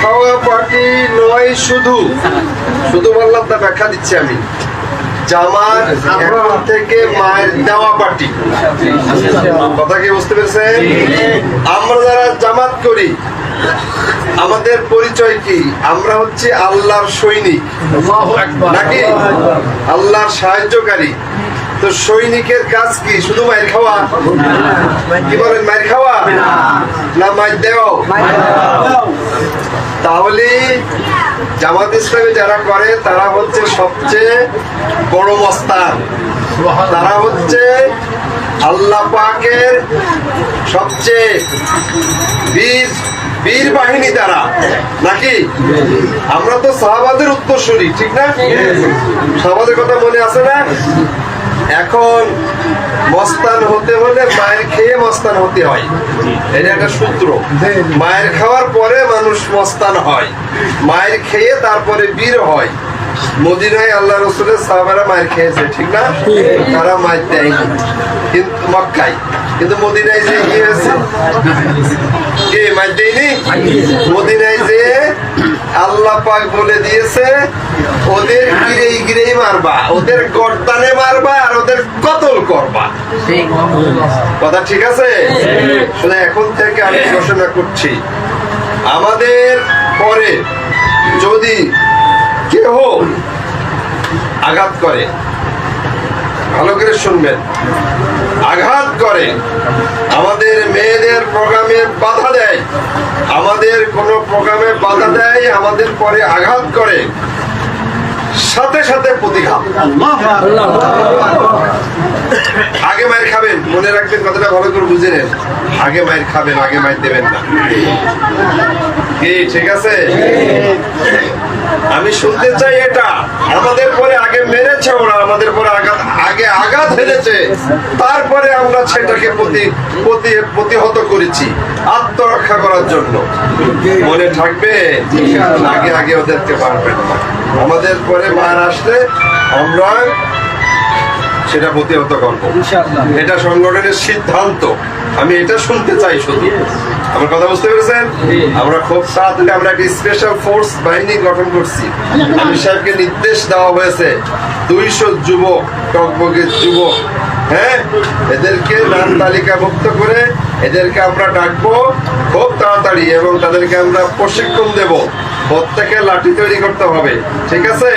খাওয়া পার্টি নয় শুধু। শুধু বললাম তা ব্যাখ্যা দিচ্ছি আমি। এখন থেকে মায়ের দেওয়া পার্টি। কথা কি বুঝতে পেরেছেন? আমরা যারা জামাত করি আমাদের পরিচয় কি? আমরা হচ্ছে আল্লাহর সৈনিক। নাকি? আল্লাহর সাহায্যকারী। তো সৈনিকের কাজ কি? শুধু মায়ের খাওয়া? কি বলেন মায়ের খাওয়া? না। মায়ের দেওয়া। তাহলে জামাত ইসলামী যারা করে, তারা হচ্ছে সবচেয়ে বড় মস্তান। তারা হচ্ছে আল্লাহ পাকের সবচেয়ে বীর বীর বাহিনী তারা। নাকি? আমরা তো সাহাবাদের উত্তরসূরি ঠিক না? সাহাবাদের কথা মনে আছে না? এখন মস্তান হতে হলে মায়ের খেয়ে মস্তান হতে হয়। এটা একটা সূত্র। মায়ের খাওয়ার পরে মানুষ মস্তান হয়। মায়ের খেয়ে তারপরে বীর হয়। মদিনায় আল্লাহ রসুলের সাহাবারা মায়ের খেয়েছে, ঠিক না? তারা মায়ের দেয়নি। কিন্তু মক্কায়। কিন্তু মদিনায় যে কি হয়েছে? কে, মায়ের দেয়নি? মদিনায় যে আল্লাহ পাক বলে দিয়েছে, ওদের গিরেই গিরেই মারবা, ওদের গর্দানে মারবা কতল করবা। কথা ঠিক আছে? শুনে এখন থেকে আমি ঘোষণা করছি। আমাদের পরে যদি কেহ আঘাত করে ভালো করে শুনবেন আঘাত করে আমাদের মেয়েদের প্রোগ্রামে বাধা দেয় আমাদের কোনো প্রোগ্রামে বাধা দেয় আমাদের পরে আঘাত করে সাথে সাথে প্রতিঘাত। আগে মায়ের খাবেন, মনে রাখবেন কথাটা ভালো করে বুঝে নেন। আগে মায়ের খাবেন, আগে মায়ের দেবেন না। ঠিক আছে? আমি শুনতে চাই এটা। আমাদের পরে আগে মেরেছে ওরা, আমাদের পরে আঘাত, আগে আঘাত হেরেছে তারপরে আমরা সেটাকে প্রতি প্রতি, প্রতিহত করেছি, আত্মরক্ষা করার জন্য। মনে থাকবে, আগে আগে ওদেরকে পারবেন না। আমাদের পরে মার আসলে আমরা সেটা প্রতিহত করব। এটা সংগঠনের সিদ্ধান্ত। আমি এটা শুনতে চাই শুধু। আমার কথা বুঝতে পেরেছেন? আমরা খুব তাড়াতাড়ি আমরা একটা স্পেশাল ফোর্স বাহিনী গঠন করছি। আমি সাহেবকে নির্দেশ দেওয়া হয়েছে দুইশো যুবক টকবগের যুবক হ্যাঁ? এদেরকে নাম তালিকাভুক্ত করে এদেরকে আমরা ডাকবো খুব তাড়াতাড়ি এবং তাদেরকে আমরা প্রশিক্ষণ দেব। প্রত্যেকে লাঠি তৈরি করতে হবে ঠিক আছে?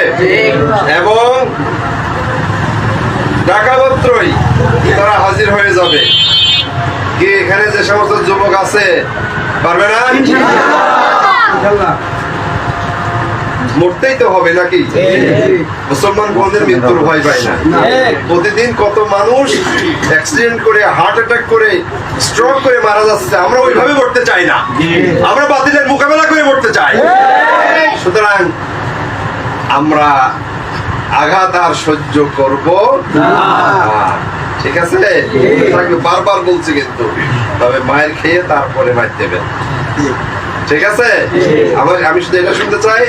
এবং ঢাকা মাত্রই তারা হাজির হয়ে যাবে। কি এখানে যে সমস্ত যুবক আছে, পারবে না? মরতেই তো হবে নাকি? মুসলমান কোনদিন মৃত্যুর ভয় পায় না। প্রতিদিন কত মানুষ অ্যাক্সিডেন্ট করে হার্ট অ্যাটাক করে স্ট্রোক করে মারা যাচ্ছে, আমরা ওইভাবে মরতে চাই না। আমরা বাতিলের মোকাবেলা করে মরতে চাই। সুতরাং আমরা আঘাত আর সহ্য করব না। ঠিক আছে? বারবার বলছি কিন্তু। তবে মায়ের খেয়ে তারপরে মায়ের দেবেন ঠিক আছে? আমার আমি শুধু এটা শুনতে চাই।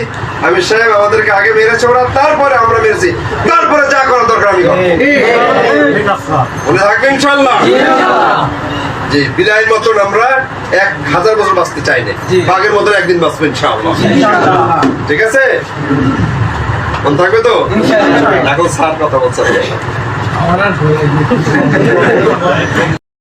আমি সাহেব আমাদেরকে আগে মেরেছে ওরা তারপরে আমরা মেরেছি। তারপরে যা করার দরকার আমি মনে থাকবে ইনশাল্লাহ জি বিদায়ের মতন আমরা এক হাজার বছর বাঁচতে চাই না। বাঘের মতন একদিন বাঁচবো ইনশাআল্লাহ। ঠিক আছে? মন থাকবে তো? এখন স্যার কথা বলছে।